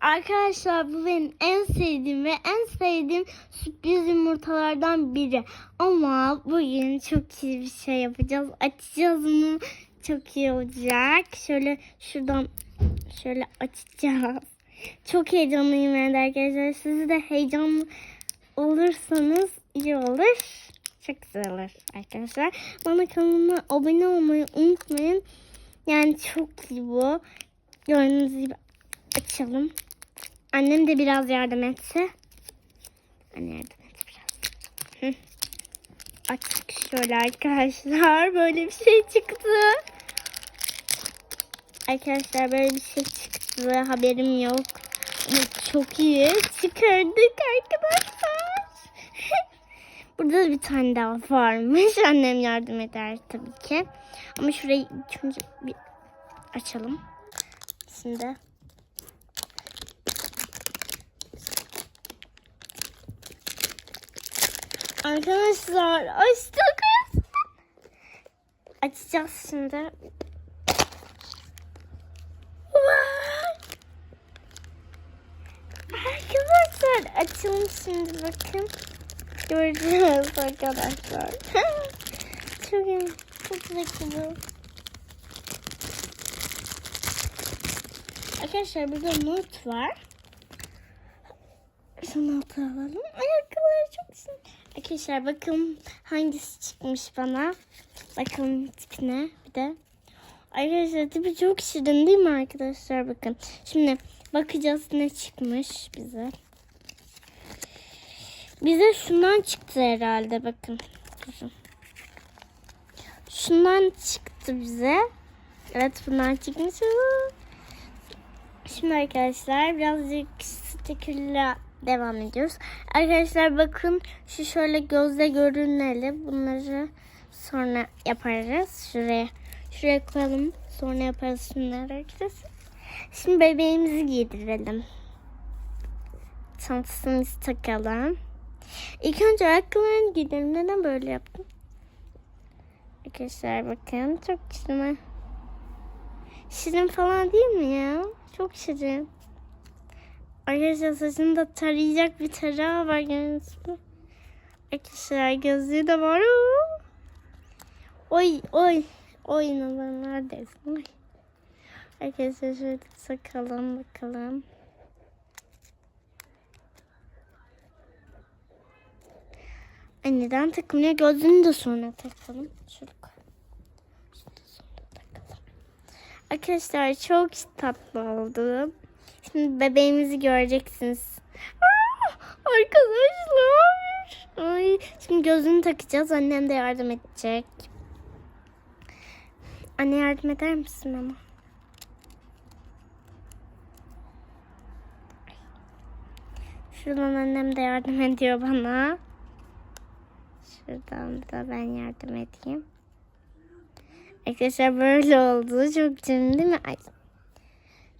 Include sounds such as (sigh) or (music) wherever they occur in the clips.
Arkadaşlar bu benim en sevdiğim ve en sevdiğim sürpriz yumurtalardan biri. Ama bugün çok iyi bir şey yapacağız. Açacağız bunu. Çok iyi olacak. Şöyle şuradan şöyle açacağız. Çok heyecanlıyım ben arkadaşlar. Siz de heyecanlı olursanız iyi olur. Çok güzel olur arkadaşlar. Bana kanalıma abone olmayı unutmayın. Yani çok iyi bu. Gördüğünüz gibi açalım. Annem de biraz yardım etse. Anne yardım et biraz. Hı. Açtık şöyle arkadaşlar. Böyle bir şey çıktı. Arkadaşlar böyle bir şey çıktı. Haberim yok. Çok iyi. Çıkardık arkadaşlar. (laughs) Burada bir tane daha varmış. Annem yardım eder tabii ki. Ama şurayı önce bir açalım. Şimdi. Arkadaşlar açtık. Açacağız şimdi. Arkadaşlar açalım şimdi bakın. Göreceğiz arkadaşlar. (laughs) çok iyi. Çok zeki Arkadaşlar burada not var. Şu notu alalım. Ayakkabıları çok güzel. Arkadaşlar bakın hangisi çıkmış bana. Bakın tipine bir de. Arkadaşlar tipi çok şirin değil mi arkadaşlar bakın. Şimdi bakacağız ne çıkmış bize. Bize şundan çıktı herhalde bakın. Şundan çıktı bize. Evet bundan çıkmış. Şimdi arkadaşlar birazcık stikürle devam ediyoruz. Arkadaşlar bakın şu şöyle gözle görüneli. Bunları sonra yaparız. Şuraya şuraya koyalım. Sonra yaparız şunları arkadaşlar. Şimdi bebeğimizi giydirelim. Çantasını takalım. İlk önce ayakkabılarını giydirelim. Neden böyle yaptım? Arkadaşlar bakın çok şirin. Şirin falan değil mi ya? Çok şirin. Arkadaşlar saçını da tarayacak bir tarağı var gördünüz mü? Arkadaşlar gözlüğü de var. Oy oy. Oy inanın neredesin? Oy. Arkadaşlar şöyle sakalım bakalım. Ay neden takılmıyor? Gözlüğünü de sonra takalım. Şöyle. Arkadaşlar çok tatlı oldu. Şimdi bebeğimizi göreceksiniz. Aa, arkadaşlar. Ay, şimdi gözünü takacağız. Annem de yardım edecek. Anne yardım eder misin ama? Şuradan annem de yardım (laughs) ediyor bana. Şuradan da ben yardım edeyim. Arkadaşlar böyle oldu. Çok şirin değil mi? Ay.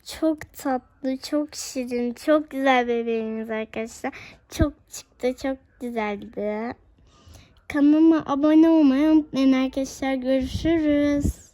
Çok tatlı, çok şirin, çok güzel bebeğimiz arkadaşlar. Çok çıktı, çok güzeldi. Kanalıma abone olmayı unutmayın arkadaşlar. Görüşürüz.